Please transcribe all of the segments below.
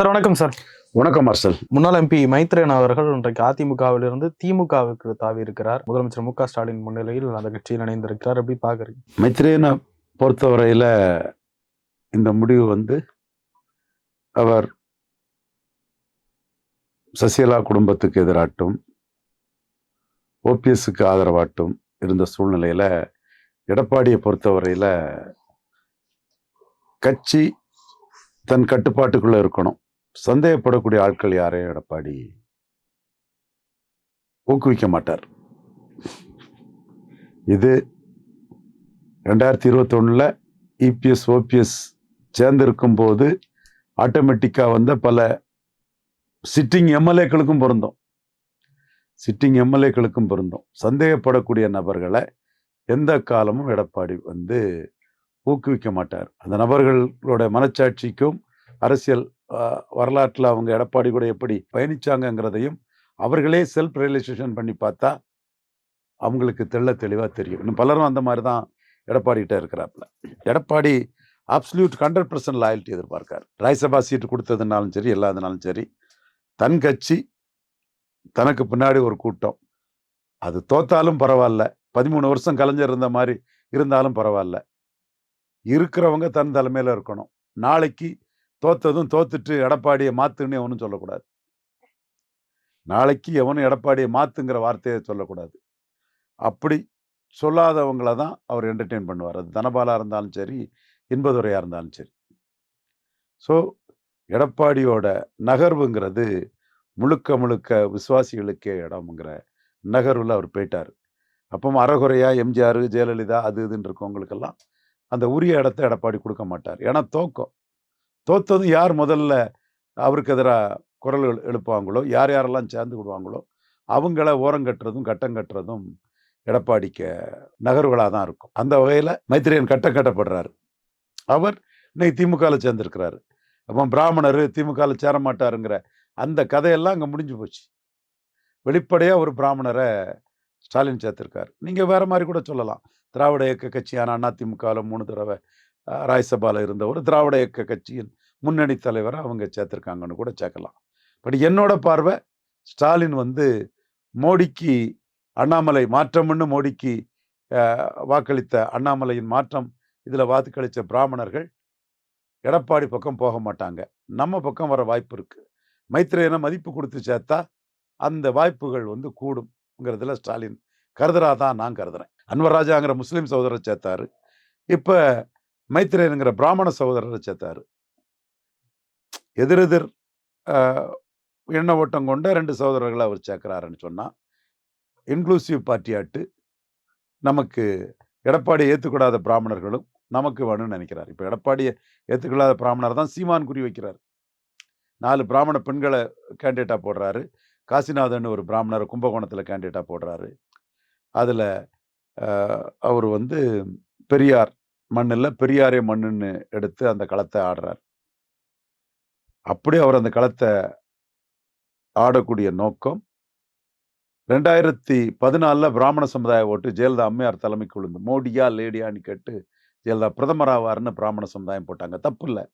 Sir வணக்கம் sir. வணக்கம் marshal முன்னாள் எம்பி மைத்ரேயன் அவர்கள் இன்றைக்கு அதிமுகவிலிருந்து திமுகவுக்கு தாவி இருக்கிறார் முதலமைச்சர் மு க ஸ்டாலின் முன்னிலையில் அந்த கட்சியில் இணைந்திருக்கிறார். எப்படி பாக்குறீங்க மைத்ரேயனை பொறுத்தவரையில் இந்த முடிவு வந்து அவர் சசிகலா குடும்பத்துக்கு எதிராட்டும் ஓபிஎஸ்க்கு ஆதரவாட்டும் இருந்த சூழ்நிலையில் எடப்பாடியை பொறுத்தவரையில் கட்சி தன் கட்டுப்பாட்டுக்குள்ளே இருக்கணும். சந்தேகப்படக்கூடிய ஆட்கள் யாரையும் எடப்பாடி? ஊக்குவிக்க மாட்டார். இது ரெண்டாயிரத்தி இருபத்தொன்னில் இபிஎஸ் ஓபிஎஸ் சேர்ந்திருக்கும் போது ஆட்டோமேட்டிக்காக வந்த பல சிட்டிங் எம்எல்ஏக்களுக்கும் பொருந்தோம். சிட்டிங் எம்எல்ஏக்களுக்கும் பொருந்தோம். சந்தேகப்படக்கூடிய நபர்களை எந்த காலமும் எடப்பாடி வந்து ஊக்குவிக்க மாட்டார். அந்த நபர்களோட மனச்சாட்சிக்கும் அரசியல் வரலாற்றில் அவங்க எடப்பாடி கூட எப்படி பயணிச்சாங்கங்கிறதையும் அவர்களே செல்ஃப் ரியலைசேஷன் பண்ணி பார்த்தா அவங்களுக்கு தெள்ள தெளிவாக தெரியும். இன்னும் பலரும் அந்த மாதிரி தான் எடப்பாடிகிட்ட இருக்கிறாப்புல. Edappadi absolute hundred percent loyalty எதிர்பார்க்கார். Rajya Sabha seat கொடுத்ததுனாலும் சரி இல்லாதனாலும் சரி தன் கட்சி தனக்கு பின்னாடி ஒரு கூட்டம். அது தோத்தாலும் பரவாயில்ல. பதிமூணு வருஷம் கலைஞர் இருந்த மாதிரி இருந்தாலும் பரவாயில்ல. இருக்கிறவங்க தன் தலைமையில் இருக்கணும். நாளைக்கு தோத்ததும் தோத்துட்டு எடப்பாடியை மாத்துன்னு எவனும் சொல்லக்கூடாது. நாளைக்கு எவனும் எடப்பாடியை மாத்துங்கிற வார்த்தையை சொல்லக்கூடாது. அப்படி சொல்லாதவங்கள தான் அவர் என்டர்டெயின் பண்ணுவார். அது தனபாலாக இருந்தாலும் சரி இன்பதுரையாக இருந்தாலும் சரி. ஸோ எடப்பாடியோட நகர்வுங்கிறது முழுக்க முழுக்க விசுவாசிகளுக்கே இடம்ங்கிற நகர்வில் அவர் போயிட்டார். அப்போ அறகுறையாக எம்ஜிஆர் ஜெயலலிதா அது இதுன்னு இருக்கவங்களுக்கெல்லாம் அந்த உரிய இடத்த எடப்பாடி கொடுக்க மாட்டார். ஏன்னா தோக்கம். தோத்ததும் யார் முதல்ல அவருக்கு எதிராக குரல் எழுப்பாங்களோ எழுப்புவாங்களோ யார் யாரெல்லாம் சேர்ந்து விடுவாங்களோ அவங்கள ஓரம் கட்டுறதும் கட்டம் கட்டுறதும் எடப்பாடிக்க நகர்வுகளாக தான் இருக்கும். அந்த வகையில் மைத்திரியன் கட்டம் கட்டப்படுறாரு. அவர் இன்னைக்கு திமுகவில் சேர்ந்திருக்கிறாரு. அப்போ பிராமணர் திமுகவில் சேர மாட்டாருங்கிற அந்த கதையெல்லாம் அங்கே முடிஞ்சு போச்சு. வெளிப்படையாக ஒரு பிராமணரை ஸ்டாலின் சேர்த்துருக்காரு. நீங்கள் வேற மாதிரி கூட சொல்லலாம். திராவிட இயக்க கட்சியான அதிமுகவில் மூணு தடவை அஹ், இருந்தவர் இருந்த ஒரு திராவிட இயக்க கட்சியின் முன்னணி தலைவரை அவங்க சேர்த்துருக்காங்கன்னு கூட சேர்க்கலாம். பட் என்னோட பார்வை ஸ்டாலின் வந்து மோடிக்கு அண்ணாமலை மாற்றம்னு மோடிக்கு வாக்களித்த அண்ணாமலையின் மாற்றம் இதில் வாக்களித்த பிராமணர்கள் எடப்பாடி பக்கம் போக மாட்டாங்க. நம்ம பக்கம் வர வாய்ப்பு இருக்குது மைத்திரையனை மதிப்பு கொடுத்து சேர்த்தா அந்த வாய்ப்புகள் வந்து கூடும்ங்கிறதுல ஸ்டாலின் கருதுறா தான் நான் கருதுறேன். அன்வர் ராஜாங்கிற முஸ்லீம் சகோதரர் சேர்த்தாரு. இப்போ மைத்ரேயனுங்கிற பிராமண சகோதரரை சேர்த்தாரு. எதிரெதிர் எண்ண ஓட்டம் கொண்ட ரெண்டு சகோதரர்களை அவர் சேர்க்கிறாருன்னு சொன்னால் இன்க்ளூசிவ் பார்ட்டியாட்டு நமக்கு எடப்பாடியை ஏற்றுக்கூடாத பிராமணர்களும் நமக்கு வேணும்னு நினைக்கிறார். இப்போ எடப்பாடியை ஏற்றுக்கொள்ளாத பிராமணர் தான் சீமான் குறி வைக்கிறார். நாலு பிராமண பெண்களை கேண்டிடேட்டாக போடுறாரு. காசிநாதன் ஒரு பிராமணர் கும்பகோணத்தில் கேண்டிடேட்டாக போடுறாரு. அதில் அவர் வந்து பெரியார் மண்ணில் பெரியாரே மண்ணுன்னு எடுத்து அந்த களத்தை ஆடுறார். அப்படி அவர் அந்த களத்தை ஆடக்கூடிய நோக்கம் ரெண்டாயிரத்தி பதினாலில் பிராமண சமுதாய ஓட்டு ஜெயலலிதா அம்மையார் தலைமைக்கு விழுந்து மோடியா லேடியான்னு கேட்டு ஜெயலலிதா பிரதமராவார்னு பிராமண சமுதாயம் போட்டாங்க. தப்பு இல்லை.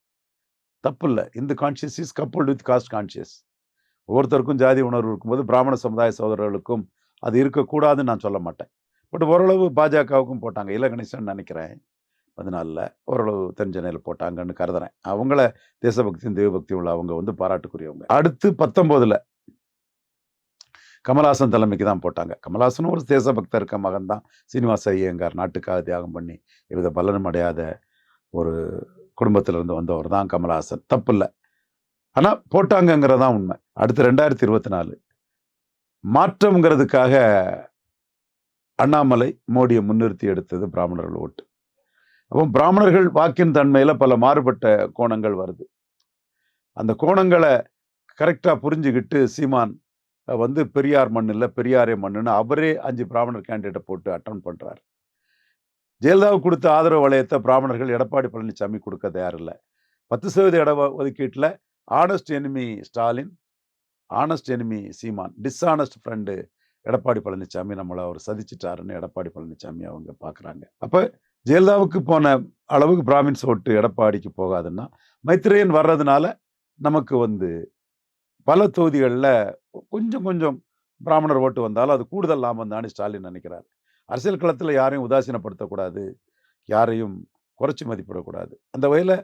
தப்பு இல்லை. இந்த conscious is coupled with caste conscious ஒவ்வொருத்தருக்கும் ஜாதி உணர்வு இருக்கும்போது பிராமண சமுதாய சகோதரர்களுக்கும் அது இருக்கக்கூடாதுன்னு நான் சொல்ல மாட்டேன். பட் ஓரளவு பாஜகவுக்கும் போட்டாங்க. இல கணேசன் நினைக்கிறேன். பதினாலில் ஓரளவு தென்சென்னையில் போட்டாங்கன்னு கருதுறேன். அவங்கள தேசபக்தியும் தெய்வபக்தியும் உள்ள அவங்க வந்து பாராட்டுக்குரியவங்க. அடுத்து பத்தொம்போதில் கமலாசன் தலைமைக்கு தான் போட்டாங்க. கமலாசனும் ஒரு தேசபக்தர் இருக்க மகன் தான். சீனிவாச ஐயங்கார் நாட்டுக்காக தியாகம் பண்ணி எவ்வித பலனும் அடையாத ஒரு குடும்பத்திலிருந்து வந்தவர் தான் கமலாசன் தப்பு இல்லை ஆனால் போட்டாங்கங்கிறதான் உண்மை. அடுத்து ரெண்டாயிரத்தி இருபத்தி நாலு மாற்றம்ங்கிறதுக்காக அண்ணாமலை மோடியை முன்னிறுத்தி எடுத்தது பிராமணர்கள் ஓட்டு. அப்போ பிராமணர்கள் வாக்கின் தன்மையில் பல மாறுபட்ட கோணங்கள் வருது. அந்த கோணங்களை கரெக்டாக புரிஞ்சுக்கிட்டு சீமான் வந்து பெரியார் மண் இல்லை பெரியாரே மண்ணுன்னு அவரே அஞ்சு பிராமணர் கேண்டிடேட்டை போட்டு அட்டன் பண்ணுறார் ஜெயலலிதாவுக்கு கொடுத்த ஆதரவு வளையத்தை பிராமணர்கள் எடப்பாடி பழனிசாமி கொடுக்க தயாரில்லை. பத்து சதவீத இட ஒதுக்கீட்டில் honest enemy Stalin honest enemy Seeman dishonest friend Edappadi Palaniswami நம்மளை அவர் சதிச்சிட்டாருன்னு எடப்பாடி பழனிசாமி அவங்க பார்க்குறாங்க அப்போ ஜெயலலிதாவுக்கு போன அளவுக்கு பிராமின்ஸ் ஓட்டு எடப்பாடிக்கு போகாதுன்னா மைத்ரேயன் வர்றதுனால நமக்கு வந்து பல தொகுதிகளில் கொஞ்சம் கொஞ்சம் பிராமணர் ஓட்டு வந்தாலும் அது கூடுதல் லாபம் தானே ஸ்டாலின் நினைக்கிறார். அரசியல் களத்தில் யாரையும் உதாசீனப்படுத்தக்கூடாது யாரையும் குறைச்சி மதிப்பிடக்கூடாது. அந்த வகையில்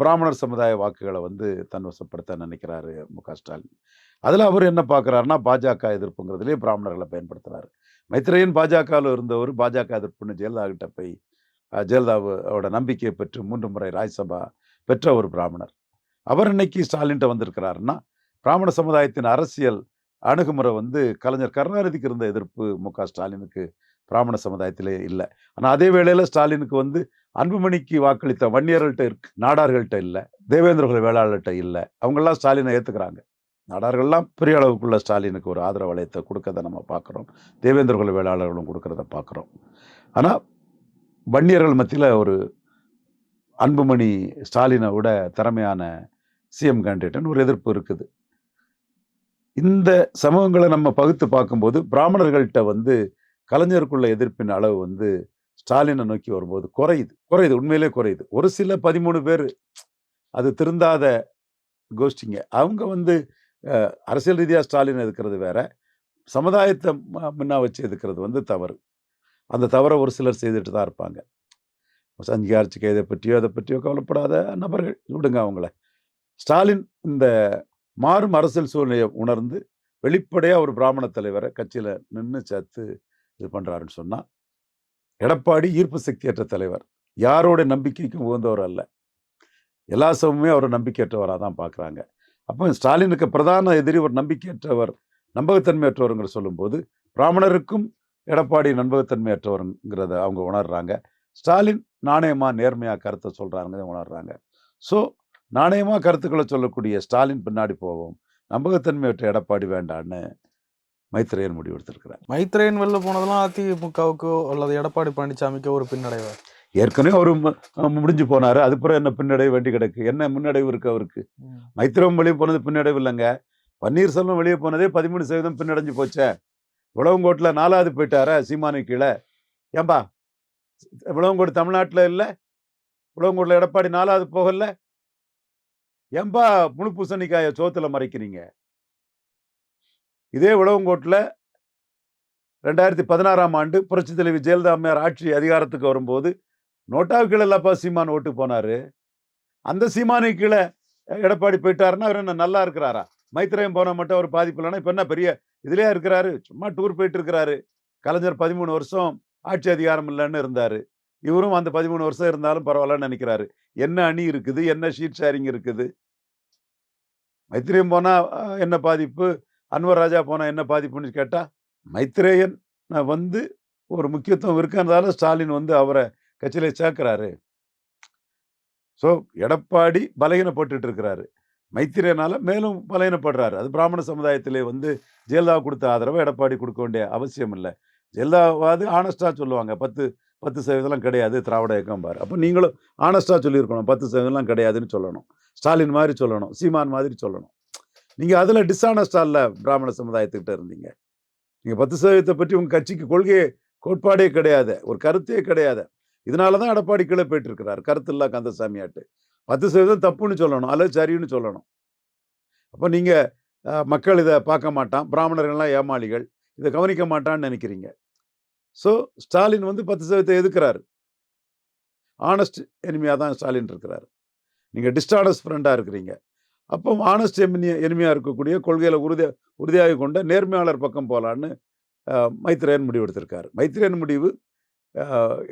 பிராமணர் சமுதாய வாக்குகளை வந்து தன்வசப்படுத்த நினைக்கிறாரு மு க ஸ்டாலின். அதில் அவர் என்ன பார்க்குறாருன்னா பாஜக எதிர்ப்புங்கிறதுலேயே பிராமணர்களை பயன்படுத்துகிறார் மைத்ரேயன் பாஜகவில் இருந்தவர் பாஜக எதிர்ப்புன்னு ஜெயலலிதா கிட்ட போய் ஜெயலலிதாவோட நம்பிக்கையை பெற்று மூன்று முறை ராஜ்யசபா பெற்ற ஒரு பிராமணர். அவர் இன்னைக்கு ஸ்டாலின்ட்ட வந்திருக்கிறாருன்னா பிராமண சமுதாயத்தின் அரசியல் அணுகுமுறை வந்து கலைஞர் கருணாநிதிக்கு இருந்த எதிர்ப்பு மு. க. ஸ்டாலினுக்கு பிராமண சமுதாயத்திலே இல்லை. ஆனால் அதே வேளையில் ஸ்டாலினுக்கு வந்து அன்புமணிக்கு வாக்களித்த வன்னியர்கள்ட்ட இருக்கு நாடார்கள்ட்ட இல்லை தேவேந்திரகுல வேளாளர்கிட்ட இல்லை அவங்கெல்லாம் ஸ்டாலினை ஏற்றுக்கிறாங்க நாடார்கள்லாம் பெரிய அளவுக்குள்ள ஸ்டாலினுக்கு ஒரு ஆதரவு வளையத்தை கொடுக்கறத நம்ம பார்க்குறோம் தேவேந்திரகுல வேளாளர்களும் கொடுக்கறத பார்க்குறோம் ஆனால் வன்னியர்கள் மத்தியில் ஒரு அன்புமணி ஸ்டாலினை விட திறமையான சிஎம் கேண்டிடேட்னு ஒரு எதிர்ப்பு இருக்குது. இந்த சமூகங்களை நம்ம பகுத்து பார்க்கும்போது பிராமணர்கள்ட்ட வந்து கலைஞருக்குள்ள எதிர்ப்பின் அளவு வந்து ஸ்டாலினை நோக்கி வரும்போது குறையுது. குறையுது. உண்மையிலே குறையுது. ஒரு சில பதிமூணு பேர் அது திருந்தாத கோஷ்டிங்க. அவங்க வந்து அரசியல் ரீதியாக ஸ்டாலின் எதுக்கிறது வேற? சமுதாயத்தை ம- முன்னா வச்சு எதுக்கிறது வந்து தவறு. அந்த தவறை ஒரு சிலர் செய்துட்டு தான் இருப்பாங்க. சஞ்சிகார்ச்சிக்கு இதை பற்றியோ அதை பற்றியோ கவலைப்படாத நபர்கள். விடுங்க அவங்கள. ஸ்டாலின் இந்த மாறும் அரசியல் சூழ்நிலையை உணர்ந்து வெளிப்படையாக ஒரு பிராமண தலைவரை கட்சியில் நின்று சேர்த்து இது பண்ணுறாருன்னு சொன்னால் எடப்பாடி ஈர்ப்பு சக்தியற்ற தலைவர். யாரோட நம்பிக்கைக்கும் உகந்தவர் அல்ல. எல்லா சமயமே அவர் நம்பிக்கையற்றவராக தான் பார்க்குறாங்க அப்போ ஸ்டாலினுக்கு பிரதான எதிரி ஒரு நம்பிக்கையற்றவர் நம்பகத்தன்மையற்றவருங்கிற சொல்லும்போது பிராமணருக்கும் எடப்பாடி நம்பகத்தன்மையற்றவருங்கிறத அவங்க உணர்றாங்க. ஸ்டாலின் நாணயமா நேர்மையா கருத்தை சொல்றாங்க உணர்றாங்க. ஸோ நாணயமா கருத்துக்களை சொல்லக்கூடிய ஸ்டாலின் பின்னாடி போவோம். நம்பகத்தன்மையற்ற எடப்பாடி வேண்டான்னு மைத்ரேயன் முடிவெடுத்திருக்கிறார். மைத்ரேயன் வெளில போனதெல்லாம் அதிமுகவுக்கோ அல்லது எடப்பாடி பழனிசாமிக்கோ ஒரு பின்னடைவு? ஏற்கனவே அவர் முடிஞ்சு போனாரு. அது பிறகு என்ன பின்னடைவு? வேண்டி கிடக்கு. என்ன முன்னடைவு இருக்கு அவருக்கு? மைத்திரம் வெளியே போனது பின்னடைவு இல்லைங்க. பன்னீர்செல்வம் வெளியே போனதே பதிமூணு சதவீதம் பின்னடைஞ்சு போச்சே. உழவங்கோட்டில் நாலாவது போயிட்டாரா சீமானு கீழே? ஏம்பா உழவங்கோடு தமிழ்நாட்டில் இல்லை? உழவங்கோட்டில் எடப்பாடி நாலாவது போகல? ஏம்பா முழு பூசணிக்காய சோத்துல மறைக்கிறீங்க? இதே உழவங்கோட்டில் ரெண்டாயிரத்தி பதினாறாம் ஆண்டு புரட்சி தலைவி ஜெயலலிதா அம்மையார் ஆட்சி அதிகாரத்துக்கு வரும்போது நோட்டாவுக்கு கீழே இல்லப்பா சீமான் ஓட்டு போனாரு. அந்த சீமானு கீழே எடப்பாடி போயிட்டாருன்னா அவர் என்ன நல்லா இருக்கிறாரா? மைத்திரையும் போன மட்டும் அவர் பாதிப்பு இல்லைன்னா இப்போ என்ன பெரிய இதுலயா இருக்கிறாரு சும்மா டூர் போயிட்டு இருக்கிறாரு கலைஞர் பதிமூணு வருஷம் ஆட்சி அதிகாரம் இல்லைன்னு இருந்தாரு. இவரும் அந்த பதிமூணு வருஷம் இருந்தாலும் பரவாயில்லன்னு நினைக்கிறாரு. என்ன அணி இருக்குது? என்ன ஷீட் ஷேரிங் இருக்குது? மைத்திரியம் போனால் என்ன பாதிப்பு? அன்வர் ராஜா போனால் என்ன பாதிப்புன்னு கேட்டால் மைத்ரேயன் வந்து ஒரு முக்கியத்துவம் இருக்கிறதால ஸ்டாலின் வந்து அவரை கட்சியில் சேர்க்கிறாரு. ஸோ எடப்பாடி பலகீனப்பட்டு இருக்கிறாரு. மைத்திரியனால் மேலும் பலகீனப்படுறாரு அது பிராமண சமுதாயத்திலே வந்து ஜெயலலிதா கொடுத்த ஆதரவை எடப்பாடி கொடுக்க வேண்டிய அவசியம் இல்லை. ஜெயலலிதாவாது ஆனஸ்டாக சொல்லுவாங்க. பத்து பத்து சதவீதம்லாம் கிடையாது திராவிட இயக்கம் பாரு. அப்போ நீங்களும் ஆனஸ்டாக சொல்லியிருக்கணும். பத்து சதவீதம்லாம் கிடையாதுன்னு சொல்லணும். ஸ்டாலின் மாதிரி சொல்லணும். சீமான் மாதிரி சொல்லணும். நீங்கள் அதில் டிஸ்ஆனஸ்டாக இல்லை பிராமண சமுதாயத்துக்கிட்ட இருந்தீங்க. நீங்கள் பத்து சதவீதத்தை பற்றி உங்கள் கட்சிக்கு கொள்கையே கோட்பாடே கிடையாது. ஒரு கருத்தே கிடையாது. இதனால தான் எடப்பாடி கீழே போயிட்டு இருக்கிறார். கருத்து இல்லா கந்தசாமியாட்டு. பத்து சதவீதம் தப்புன்னு சொல்லணும். அல்லது சரின்னு சொல்லணும். அப்போ நீங்கள் மக்கள் இதை பார்க்க மாட்டான். பிராமணர்கள்லாம் ஏமாளிகள். இதை கவனிக்க மாட்டான்னு நினைக்கிறீங்க. ஸோ ஸ்டாலின் வந்து பத்து சதவீதத்தை எதுக்குறாரு? ஆனஸ்ட் எனிமையாக தான் ஸ்டாலின் இருக்கிறார். நீங்கள் டிஸ்டானஸ் ஃப்ரெண்டாக இருக்கிறீங்க. அப்போ ஆனஸ்ட் எமினிய எனிமையாக இருக்கக்கூடிய கொள்கையில் உறுதி உறுதியாக கொண்ட நேர்மையாளர் பக்கம் போகலான்னு மைத்ரேயன் முடிவு எடுத்திருக்காரு. மைத்ரேயன் முடிவு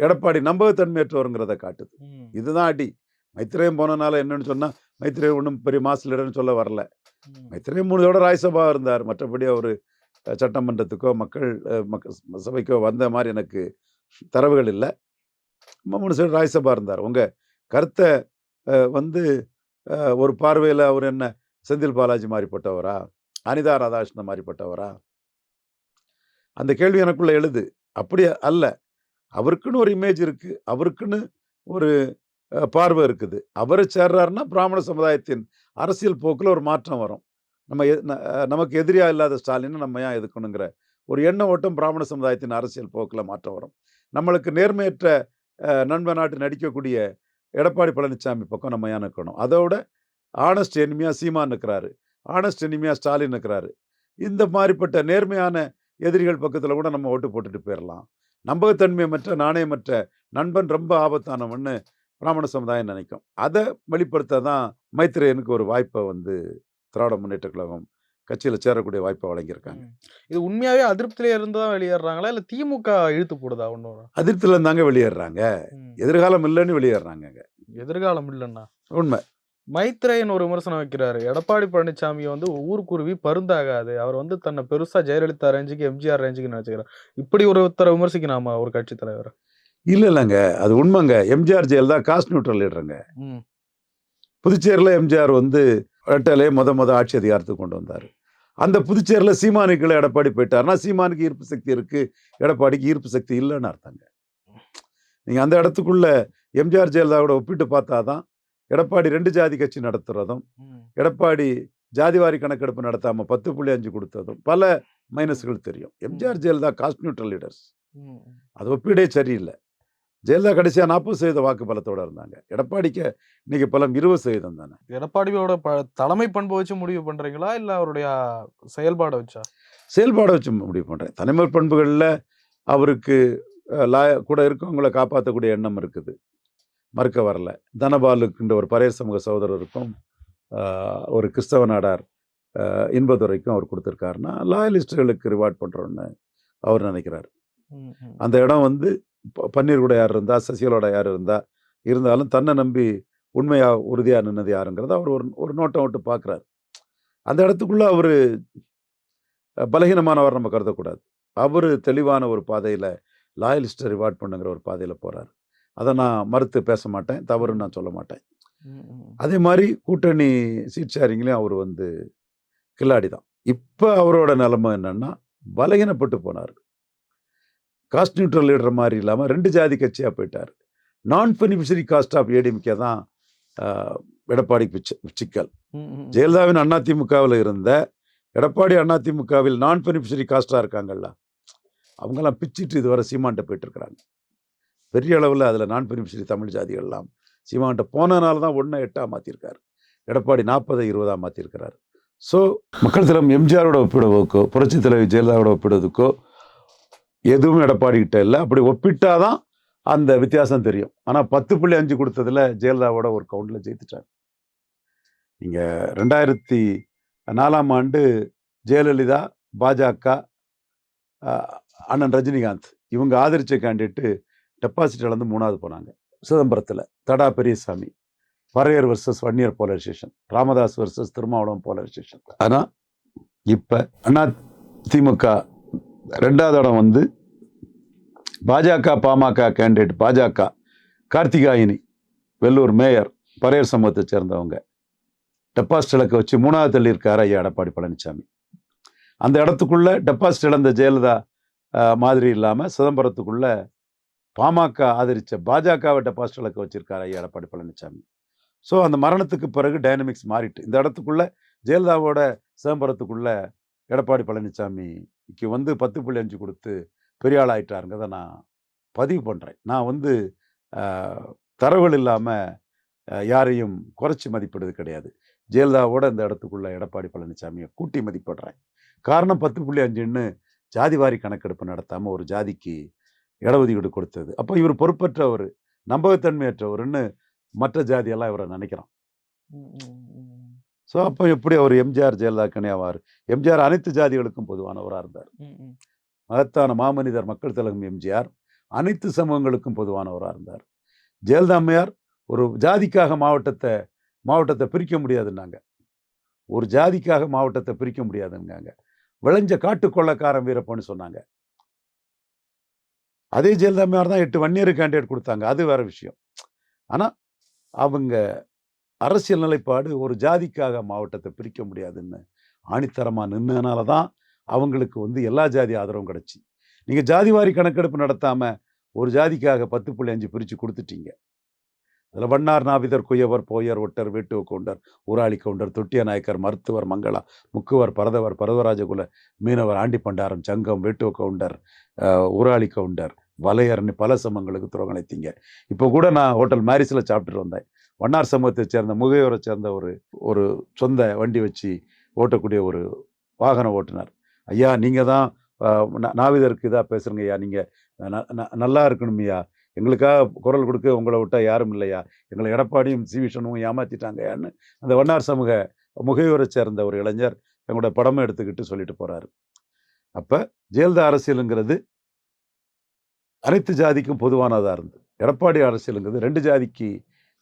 எடப்பாடி நம்பகத்தன்மையற்றவருங்கிறத காட்டுது. இதுதான் அடி. மைத்ரேயன் போனனால என்னன்னு சொன்னால் மைத்ரேயன் ஒன்றும் பெரிய லீடர்னு சொல்ல வரல. மைத்ரேயன் மூணு ராஜ்யசபா இருந்தார். மற்றபடி அவர் சட்டமன்றத்துக்கோ மக்கள் அஹ், மக்கள் சபைக்கோ வந்த மாதிரி எனக்கு தரவுகள் இல்லை. மூணு சைடு ராஜ்யசபா இருந்தார். உங்கள் கருத்தை வந்து ஒரு பார்வையில் அவர் என்ன செந்தில் பாலாஜி மாதிரிப்பட்டவரா அனிதா ராதாகிருஷ்ணன் மாதிரிப்பட்டவரா அந்த கேள்வி எனக்குள்ள எழுது. அப்படி அல்ல. அவருக்குன்னு ஒரு இமேஜ் இருக்கு. அவருக்குன்னு ஒரு பார்வை இருக்குது. அவரை சேர்றாருன்னா பிராமண சமுதாயத்தின் அரசியல் போக்கில் ஒரு மாற்றம் வரும். நம்ம எ- நமக்கு எதிரியா இல்லாத ஸ்டாலினை நம்ம ஏன் எதுக்கணுங்கிற ஒரு எண்ண ஓட்டம் பிராமண சமுதாயத்தின் அரசியல் போக்கில் மாற்றம் வரும். நம்மளுக்கு நேர்மையற்ற நண்பன் நண்ப நாட்டு நடிக்கக்கூடிய எடப்பாடி பழனிசாமி பக்கம் நம்ம ஏன் நிற்கணும் அதோட ஆனஸ்ட் எனிமியா சீமான் இருக்கிறாரு ஆனஸ்ட் எனிமியா ஸ்டாலின் இருக்கிறாரு இந்த மாதிரிப்பட்ட நேர்மையான எதிரிகள் பக்கத்தில் கூட நம்ம ஓட்டு போட்டுட்டு போயிடலாம் நம்பகத்தன்மையமற்ற நாணயமற்ற நண்பன் ரொம்ப ஆபத்தானவன்னு பிராமண சமுதாயம் நினைக்கும். அதை வெளிப்படுத்த தான் மைத்ரேயனுக்கு ஒரு வாய்ப்பை வந்து திராவிட முன்னேற்ற கழகம் கட்சியில் சேரக்கூடிய வாய்ப்பை வழங்கியிருக்காங்க. இது உண்மையாவே அதிருப்தியில இருந்து தான் வெளியேறாங்களா இல்ல திமுக இழுத்து போடுதா ஒன்னும் அதிர்த்துல இருந்தாங்க வெளியேறாங்க எதிர்காலம் இல்லைன்னு வெளியேறாங்க எதிர்காலம் இல்லைன்னா? உண்மை. மைத்ரேயன் ஒரு விமர்சனம் வைக்கிறாரு. எடப்பாடி பழனிசாமி வந்து ஊருக்குருவி பருந்தாகாது. அவர் வந்து தன்னை பெருசா ஜெயலலிதா ரேஞ்சுக்கு எம்ஜிஆர் ரேஞ்சுக்கு நினைச்சுக்கிறார். இப்படி ஒருத்தரை விமர்சிக்கலாமா ஒரு கட்சி தலைவர்? இல்ல இல்லைங்க. அது உண்மைங்க. எம்ஜிஆர் ஜெயலலிதா காஸ்ட் நியூட்ரல் லீடருங்க. புதுச்சேரியில் எம்ஜிஆர் வந்து ரெட்டலே முத முத ஆட்சி அதிகாரத்துக்கு கொண்டு வந்தார். அந்த புதுச்சேரியில் சீமானுக்குள்ள எடப்பாடி போயிட்டாருன்னா சீமானுக்கு ஈர்ப்பு சக்தி இருக்கு. எடப்பாடிக்கு ஈர்ப்பு சக்தி இல்லைன்னு அர்த்தங்க. நீங்கள் அந்த இடத்துக்குள்ள எம்ஜிஆர் ஜெயலலிதாவோட ஒப்பிட்டு பார்த்தா தான் எடப்பாடி ரெண்டு ஜாதி கட்சி நடத்துறதும் எடப்பாடி ஜாதிவாரி கணக்கெடுப்பு நடத்தாம பத்து புள்ளி அஞ்சு கொடுத்ததும் பல மைனஸ்கள் தெரியும். MGR Jayalalithaa caste neutral leaders. அது ஒப்பீடே சரியில்லை. ஜெயலலிதா கடைசியா நாற்பது சதவீத வாக்கு பலத்தோட இருந்தாங்க. எடப்பாடிக்கு இன்னைக்கு பலம் இருபது சதவீதம் தானே? எடப்பாடியோட ப- தலைமை பண்பை வச்சு முடிவு பண்றீங்களா? இல்ல அவருடைய செயல்பாடை வச்சா? செயல்பாடை வச்சு முடிவு பண்றேன். தனிமை பண்புகளில் அவருக்கு லா கூட இருக்கவங்களை காப்பாற்றக்கூடிய எண்ணம் இருக்குது. மறுக்க வரல. தனபாலுக்குன்ற ஒரு பரைய சமூக சகோதரருக்கும் ஒரு கிறிஸ்தவ நாடார் இன்பதுரைக்கும் அவர் கொடுத்துருக்காருன்னா லாயலிஸ்டுகளுக்கு ரிவார்ட் பண்ணுறோன்னு அவர் நினைக்கிறார். அந்த இடம் வந்து பன்னீர் கூட யார் இருந்தா சசிகலோட யார் இருந்தா இருந்தாலும் தன்னை நம்பி உண்மையா உறுதியா நின்னது யாருங்கிறத அவர் ஒரு ஒரு நோட்டம் விட்டு பார்க்குறாரு அந்த இடத்துக்குள்ள அவர் பலகீனமானவர் நம்ம கருதக்கூடாது. அவர் தெளிவான ஒரு பாதையில் லாயலிஸ்ட்டை ரிவார்ட் பண்ணுங்கிற ஒரு பாதையில் போறாரு. அதை நான் மறுத்து பேச மாட்டேன் தவறுன்னு நான் சொல்ல மாட்டேன். அதே மாதிரி கூட்டணி சீட் ஷேரிங்லேயும் அவர் வந்து கில்லாடி தான். இப்போ அவரோட நிலைமை என்னன்னா பலகீனப்பட்டு போனார். காஸ்ட் நியூட்ரல் லீடர் மாதிரி இல்லாமல் ரெண்டு ஜாதி கட்சியாக போயிட்டார். நான் பெனிஃபிஷரி காஸ்ட் ஆஃப் ஏடிஎம்கே தான் சி- சிக்கல் ஜெயலலிதாவின் அதிமுகவில் இருந்த எடப்பாடி அதிமுகவில் நான் பெனிஃபிஷரி காஸ்டாக இருக்காங்கல்ல அவங்கெல்லாம் பிச்சிட்டு இதுவரை சீமான்ட்ட போயிட்டு இருக்கிறாங்க பெரிய அளவில் அதில் நான் பெனிஃபிஷரி தமிழ் ஜாதிகள்லாம் சீமான்ட்ட போனனால தான் ஒன்றை எட்டாக மாற்றிருக்காரு எடப்பாடி நாற்பதை இருபதாக மாற்றிருக்கிறார் ஸோ மக்கள் திலம் எம்ஜிஆரோட ஒப்பிடுவதற்கோ புரட்சி தலைவி ஜெயலலிதாவோட ஒப்பிடுவதற்கோ எதுவும் எடப்பாடி கிட்ட இல்லை. அப்படி ஒப்பிட்டாதான் அந்த வித்தியாசம் தெரியும். ஆனால் பத்து புள்ளி அஞ்சு கொடுத்ததுல ஜெயலலிதாவோட ஒரு கவுண்டில் ஜெயித்துட்டார். நீங்கள் ரெண்டாயிரத்தி நாலாம் ஆண்டு ஜெயலலிதா பாஜக அண்ணன் ரஜினிகாந்த் இவங்க ஆதரிச்ச கேண்டிடேட்டு டெபாசிட் இழந்து மூணாவது போனாங்க. சிதம்பரத்தில் Tada Periyasamy Paraiyar versus Vanniyar polarisation Ramadoss versus Thirumavalavan polarisation ஆனால் இப்போ அண்ணா திமுக ரெண்டாவது இடம் வந்து பாஜக பாமக கேண்டிடேட் பாஜக கார்த்திகாயினி வெள்ளூர் மேயர் பரையர் சமூகத்தை சேர்ந்தவங்க. டெபாசிட் இலக்க வச்சு மூணாவது தள்ளியிருக்காரு ஐயா எடப்பாடி பழனிசாமி அந்த இடத்துக்குள்ள டெபாசிட் இழந்த ஜெயலலிதா மாதிரி இல்லாமல் சிதம்பரத்துக்குள்ள பாமக ஆதரித்த பாஜகவை டெபாசிட் இலக்க வச்சுருக்கார் ஐயா எடப்பாடி பழனிசாமி ஸோ அந்த மரணத்துக்கு பிறகு டைனமிக்ஸ் மாறிட்டு இந்த இடத்துக்குள்ள ஜெயலலிதாவோட சிதம்பரத்துக்குள்ள எடப்பாடி பழனிசாமிக்கு வந்து பத்து புள்ளி அஞ்சு கொடுத்து பெரிய ஆள் ஆயிட்டாருங்கிறத நான் பதிவு பண்ணுறேன் நான் வந்து தரவுகள் இல்லாமல் யாரையும் குறைச்சி மதிப்பிடுறது கிடையாது. ஜெயலலிதாவோட இந்த இடத்துக்குள்ள எடப்பாடி பழனிசாமியை கூட்டி மதிப்பிடுறேன். காரணம் பத்து புள்ளி அஞ்சுன்னு ஜாதிவாரி கணக்கெடுப்பு நடத்தாமல் ஒரு ஜாதிக்கு இடஒதுக்கீடு கொடுத்தது. அப்போ இவர் பொறுப்பற்றவர் நம்பகத்தன்மையற்றவர்னு மற்ற ஜாதியெல்லாம் இவரை நினைக்கிறான். ஸோ அப்போ எப்படி அவர் எம்ஜிஆர் ஜெயலலிதா ஆவார் எம்ஜிஆர் அனைத்து ஜாதிகளுக்கும் பொதுவானவராக இருந்தார். மகத்தான மாமனிதர் மக்கள் திலகம் எம்ஜிஆர் அனைத்து சமூகங்களுக்கும் பொதுவானவராக இருந்தார். ஜெயலலிதா அம்மையார் ஒரு ஜாதிக்காக மாவட்டத்தை மாவட்டத்தை பிரிக்க முடியாதுன்னாங்க. ஒரு ஜாதிக்காக மாவட்டத்தை பிரிக்க முடியாதுன்னாங்க. விளைஞ்ச காட்டு கொள்ளக்காரன் வீரப்பன்னு சொன்னாங்க. அதே ஜெயலலிதா அம்மையார் தான் எட்டு வன்னியர் கேண்டிடேட் கொடுத்தாங்க. அது வேற விஷயம். ஆனால் அவங்க அரசியல் நிலைப்பாடு ஒரு ஜாதிக்காக மாவட்டத்தை பிரிக்க முடியாதுன்னு ஆணித்தரமாக நின்னனால தான் அவங்களுக்கு வந்து எல்லா ஜாதி ஆதரவும் கிடச்சி. நீங்கள் ஜாதிவாரி கணக்கெடுப்பு நடத்தாமல் ஒரு ஜாதிக்காக பத்து புள்ளி அஞ்சு பிரித்து கொடுத்துட்டீங்க. அதில் வண்ணார் நாவிதர் குயவர் போயர் ஒட்டர் வேட்டுவ கவுண்டர் ஊராளி கவுண்டர் தொட்டிய நாயக்கர் மருத்துவர் மங்களா முக்குவர் பரதவர் பரதராஜகுல மீனவர் ஆண்டி பண்டாரம் சங்கம் வேட்டுவ கவுண்டர் ஊராளி கவுண்டர் வலையர்னு பல சமங்களுக்கு துறவணைத்தீங்க இப்போ கூட நான் ஹோட்டல் மேரிஸில் சாப்பிட்டுட்டு வந்தேன். வண்ணார் சமூகத்தை சேர்ந்த முகையோரை சேர்ந்த ஒரு ஒரு சொந்த வண்டி வச்சு ஓட்டக்கூடிய ஒரு வாகன ஓட்டுநர் ஐயா நீங்கள் தான் நாவிதருக்கு இதாக பேசுகிறீங்க ஐயா. நீங்கள் நல்லா இருக்கணும் ஐயா. எங்களுக்காக குரல் கொடுக்க உங்களை விட்டா யாரும் இல்லையா எங்களை எடப்பாடியும் சி. விஷ்ணுவும் ஏமாற்றிட்டாங்கயான்னு அந்த வண்ணார் சமூக முகையோரை சேர்ந்த ஒரு இளைஞர் எங்களோட படமும் எடுத்துக்கிட்டு சொல்லிட்டு போகிறாரு அப்போ ஜெயலலிதா அரசியலுங்கிறது அனைத்து ஜாதிக்கும் பொதுவானதாக இருந்தது. எடப்பாடி அரசியலுங்கிறது ரெண்டு ஜாதிக்கு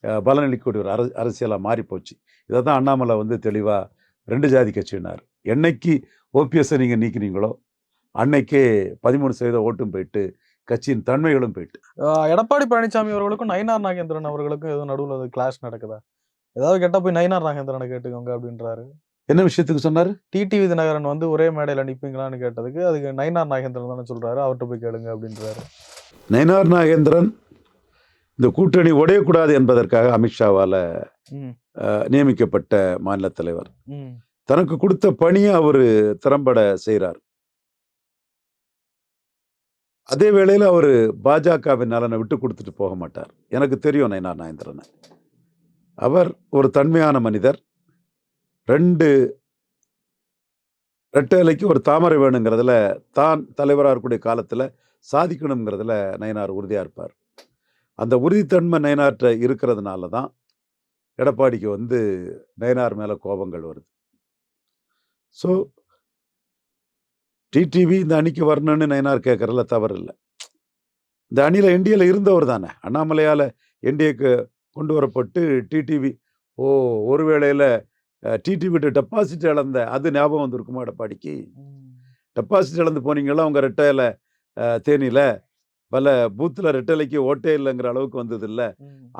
அஹ், பலனளிக்கக்கூடிய ஒரு அர அரசியலாக மாறிப்போச்சு. இதை தான் அண்ணாமலை வந்து தெளிவாக ரெண்டு ஜாதி கட்சினார் என்னைக்கு ஓபிஎஸ்ஸை நீங்கள் நீக்கினீங்களோ? அன்னைக்கே பதிமூணு சதவீத ஓட்டும் போயிட்டு கட்சியின் தன்மைகளும் போயிட்டு. எடப்பாடி பழனிசாமி அவர்களுக்கும் நயினார் நாகேந்திரன் அவர்களுக்கும் எதுவும் நடுவுல கிளாஷ் நடக்குதா? ஏதாவது கேட்டா போய் நயினார் நாகேந்திரனை கேட்டுக்கோங்க அப்படின்றாரு. என்ன விஷயத்துக்கு சொன்னாரு? டிடிவி தினகரன் வந்து ஒரே மேடையில் நிப்பீங்களான்னு கேட்டதுக்கு அதுக்கு நயினார் நாகேந்திரன் தானே சொல்றாரு அவர்கிட்ட போய் கேளுங்க அப்படின்றாரு. நயனார் நாகேந்திரன் இந்த கூட்டணி உடையக்கூடாது என்பதற்காக அமித்ஷாவால் நியமிக்கப்பட்ட மாநில தலைவர். தனக்கு கொடுத்த பணியை அவர் திறம்பட செய்கிறார் அதே வேளையில் அவர் பாஜகவின் நலனை விட்டு கொடுத்துட்டு போக மாட்டார். எனக்கு தெரியும் நயனார் நாயந்திரனை. அவர் ஒரு தன்மையான மனிதர். ரெண்டு ரெட்டை இலைக்கு ஒரு தாமரை வேணுங்கிறதுல தான் தலைவராக இருக்கக்கூடிய காலத்தில் சாதிக்கணுங்கிறதுல நயனார் உறுதியாக இருப்பார். அந்த உறுதித்தன்மை நயனார்கிட்ட இருக்கிறதுனால தான் எடப்பாடிக்கு வந்து நயனார் மேலே கோபங்கள் வருது. ஸோ டிடிவி இந்த அணிக்கு வரணும்னு நயனார் கேட்கறதுல தவறு இல்லை இந்த அணியில் என்டிஏல இருந்தவர் தானே. அண்ணாமலையால் என்டிஏக்கு கொண்டு வரப்பட்டு டிடிவி ஓ ஒரு வேளையில் டிடிவிட்ட டெபாசிட் இழந்த அது ஞாபகம் வந்திருக்குமா எடப்பாடிக்கு. டெபாசிட் இழந்து போனீங்களா உங்கள் ரெட்டையில தேனியில்? பல பூத்தில் ரெட்டலைக்கு ஓட்டே இல்லைங்கிற அளவுக்கு வந்தது இல்லை.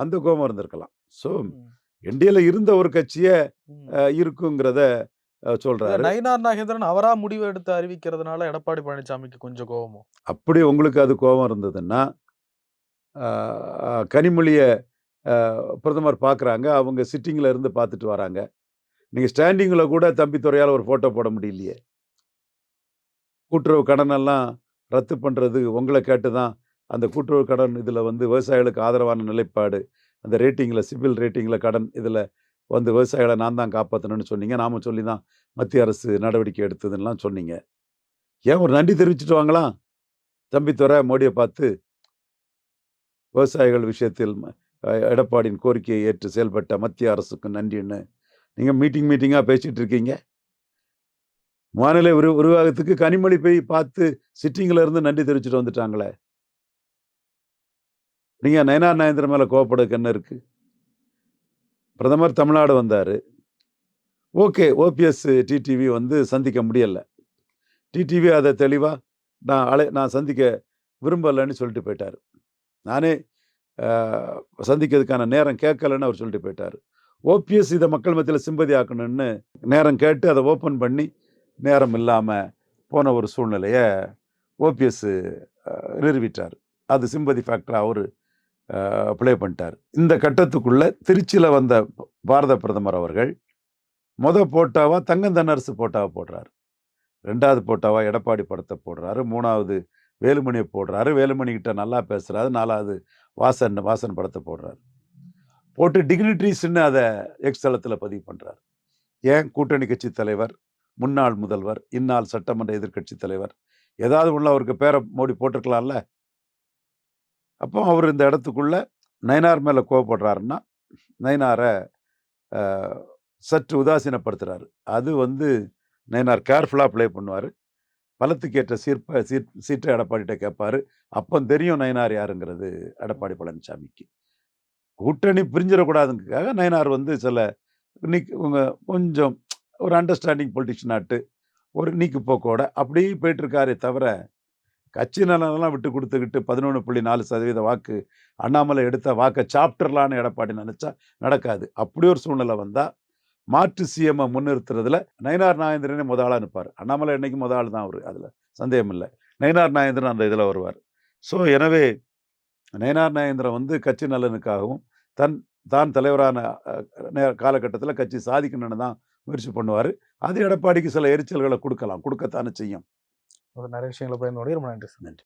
அந்த கோபம் இருந்திருக்கலாம். ஸோ. என்டிஏல இருந்த ஒரு கட்சியை இருக்குங்கிறத சொல்றாரு. நயினார் நாகேந்திரன் அவரா முடிவு எடுத்து அறிவிக்கிறதுனால எடப்பாடி பழனிசாமிக்கு கொஞ்சம் கோவமோ? அப்படி உங்களுக்கு அது கோபம் இருந்ததுன்னா கனிமொழியை பிரதமர் பார்க்குறாங்க அவங்க சிட்டிங்கில் இருந்து பார்த்துட்டு வராங்க. நீங்கள் ஸ்டாண்டிங்கில் கூட தம்பி துறையால் ஒரு ஃபோட்டோ போட முடியலையே. கூட்டுறவு கடனெல்லாம் ரத்து பண்ணுறது உங்களை கேட்டு தான் அந்த கூட்டுறவு கடன் இதில் வந்து விவசாயிகளுக்கு ஆதரவான நிலைப்பாடு. அந்த ரேட்டிங்கில் சிபில் ரேட்டிங்கில் கடன் இதில் வந்து விவசாயிகளை நான் தான் காப்பாற்றணும்னு சொன்னீங்க. நாம சொல்லி தான் மத்திய அரசு நடவடிக்கை எடுத்ததுன்னெலாம் சொன்னீங்க. ஏன் ஒரு நன்றி தெரிவிச்சுட்டு வாங்கலாம் தம்பித்துறை மோடியை பார்த்து விவசாயிகள் விஷயத்தில் எடப்பாடியின் கோரிக்கையை ஏற்று செயல்பட்ட மத்திய அரசுக்கு நன்றின்னு நீங்கள் மீட்டிங் மீட்டிங்காக பேசிகிட்டு இருக்கீங்க. மாநில உரு உருவாகத்துக்கு கனிமொழி போய் பார்த்து சிட்டிங்கில் இருந்து நன்றி தெரிவிச்சுட்டு வந்துட்டாங்களே. நீங்கள் நயனார் நயந்திரம் மேலே கோவப்படுறதுக்கு என்ன இருக்குது பிரதமர் தமிழ்நாடு வந்தார். ஓகே ஓபிஎஸ் டிடிவி வந்து சந்திக்க முடியலை. டிடிவி அதை தெளிவாக நான் அலை நான் சந்திக்க விரும்பலைன்னு சொல்லிட்டு போயிட்டார். நானே சந்திக்கிறதுக்கான நேரம் கேட்கலன்னு அவர் சொல்லிட்டு போயிட்டார். ஓபிஎஸ் இதை மக்கள் மத்தியில் சிம்பதி ஆக்கணும்னு நேரம் கேட்டு அதை ஓப்பன் பண்ணி நேரம் இல்லாமல் போன ஒரு சூழ்நிலையை ஓபிஎஸ் நிறுவிட்டார் அது சிம்பதி ஃபேக்டராக அவர் ப்ளே பண்ணிட்டார். இந்த கட்டத்துக்குள்ளே திருச்சியில் வந்த பாரத பிரதமர் அவர்கள் முத போட்டாவா தங்கந்தன்னரசு போட்டாவை போடுறாரு. ரெண்டாவது போட்டாவா எடப்பாடி படத்தை போடுறாரு. மூணாவது வேலுமணியை போடுறாரு. வேலுமணிக்கிட்ட நல்லா பேசுகிறாரு நாலாவது வாசன் வாசன் படத்தை போடுறாரு. போட்டு டிக்னிட்ரிஸ்ன்னு அதை எக்ஸ்தலத்தில் பதிவு பண்ணுறாரு ஏன்? கூட்டணி கட்சி தலைவர் முன்னாள் முதல்வர் இந்நாள் சட்டமன்ற எதிர்க்கட்சி தலைவர். ஏதாவது உள்ள அவருக்கு பேரை மோடி போட்டிருக்கலாம்ல? அப்போ அவர் இந்த இடத்துக்குள்ள நயனார் மேலே கோவப்படுறாருன்னா நயனாரை சற்று உதாசீனப்படுத்துகிறாரு அது வந்து நயனார் கேர்ஃபுல்லாக ப்ளே பண்ணுவார். பலத்துக்கேற்ற சீர்ப்ப சீட் சீட்டை எடப்பாடிகிட்ட கேட்பார். அப்போ தெரியும் நயனார் யாருங்கிறது எடப்பாடி பழனிசாமிக்கு கூட்டணி பிரிஞ்சிடக்கூடாதுங்கிறதுக்காக நயனார் வந்து சில நீக்கு உங்க கொஞ்சம் ஒரு அண்டர்ஸ்டாண்டிங் பொலிட்டிஷியன் ஆட்டு ஒரு நீக்கு போக்கோட அப்படியே போயிட்டுருக்காரே தவிர கட்சி நலனெல்லாம் விட்டு கொடுத்துக்கிட்டு பதினொன்று புள்ளி நாலு சதவீத வாக்கு அண்ணாமலை எடுத்த வாக்கை சாப்பிட்றலான்னு எடப்பாடி நினச்சா நடக்காது. அப்படி ஒரு சூழ்நிலை வந்தால் மாற்று சிஎம்ஐ முன்னிறுத்துறதுல நயனார் நாயந்திரனே முத ஆளாக நிற்பார் அண்ணாமலை என்னைக்கு முத ஆள் தான் அவர் அதில். சந்தேகம் இல்லை. நயனார் நாயந்திரன் அந்த இதில் வருவார். ஸோ எனவே நயனார் நாயந்திரன் வந்து கட்சி நலனுக்காகவும் தன் தான் தலைவரான காலகட்டத்தில் கட்சி சாதிக்கணும்னு தான் முயற்சி பண்ணுவார். அது எடப்பாடிக்கு சில எரிச்சல்களை கொடுக்கலாம். கொடுக்கத்தானே செய்யும். நிறைய விஷயங்களை பயன்படுத்தி ரொம்ப நன்றி சார். நன்றி.